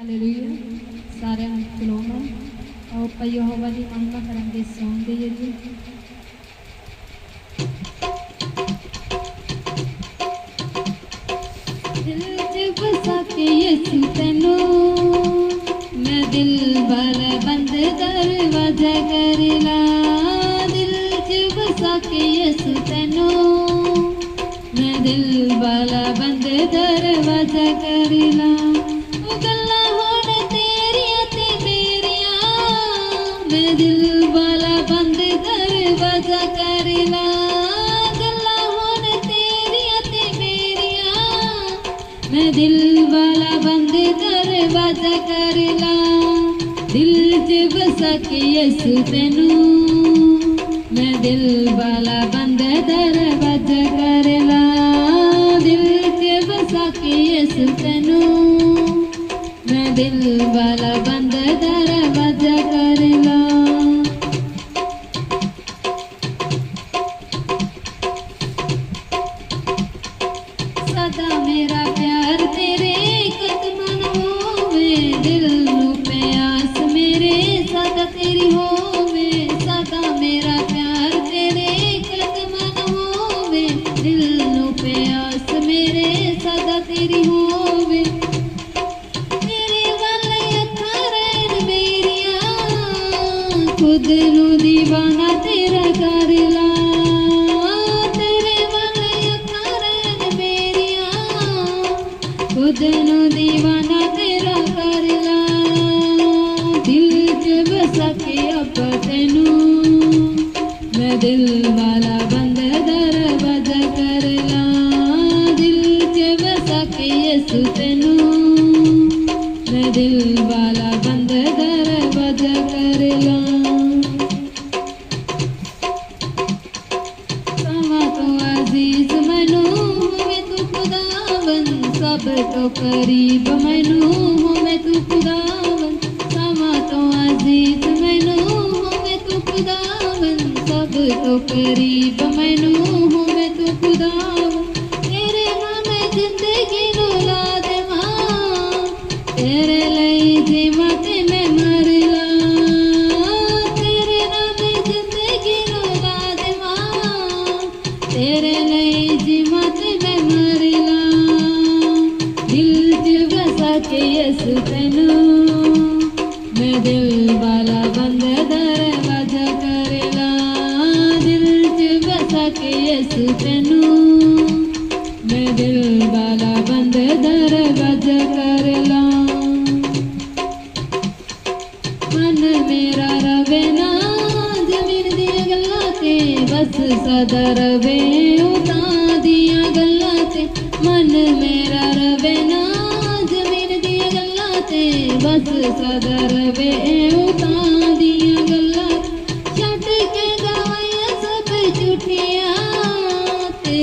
Aleluia. Sarem Kiloma. O Pai Jehová de Mamba Karangeson de Yedi. दिल जब सके ये तनु मैं दिल भर बंद दरवाज़ा करला दिल जब सके ये तनु मैं दिल भर बंद दरवाज़ा करला बलबंद दरवाजा करला दिल से बस यस तेनू मैं दिल वाला बंद दरवाजा करला दिल से बस यस तेनू मैं दिल वाला बंद दर सदा मेरा प्यार तेरे कदमन में, दिल नु प्यास मेरे सदा तेरी होवे सदा मेरा प्यार तेरे कदमन होवे दिल नु प्यास मेरे सदा तेरी होवे दिल वाला बंद दर बद कर दिल के वसा के मैं दिल वाला बंद दर बद कर ला। समा तो अज़ीज़ तो करीब मैनू मैं तू समा तो अज़ीज़ मैनू मैं तू खुदा तो करीब मैनू हूँ मैं तो खुदा तेरे हाँ मैं ज़िंदगी नो ला दे माँ। तेरे लई जीवा ते मैं मर ला। तेरे हाँ मैं ज़िंदगी नो ला दे माँ। तेरे लई जीवा ते मैं मर ला। दिल च बसा के यस तैनू। मैं दिल रवे ना, ज़मीन दिया गल्ला बस सदर वे उता दिया गल्ला मन मेरा रवे ना, ज़मीन दिया गल्ला बस सदर वे उता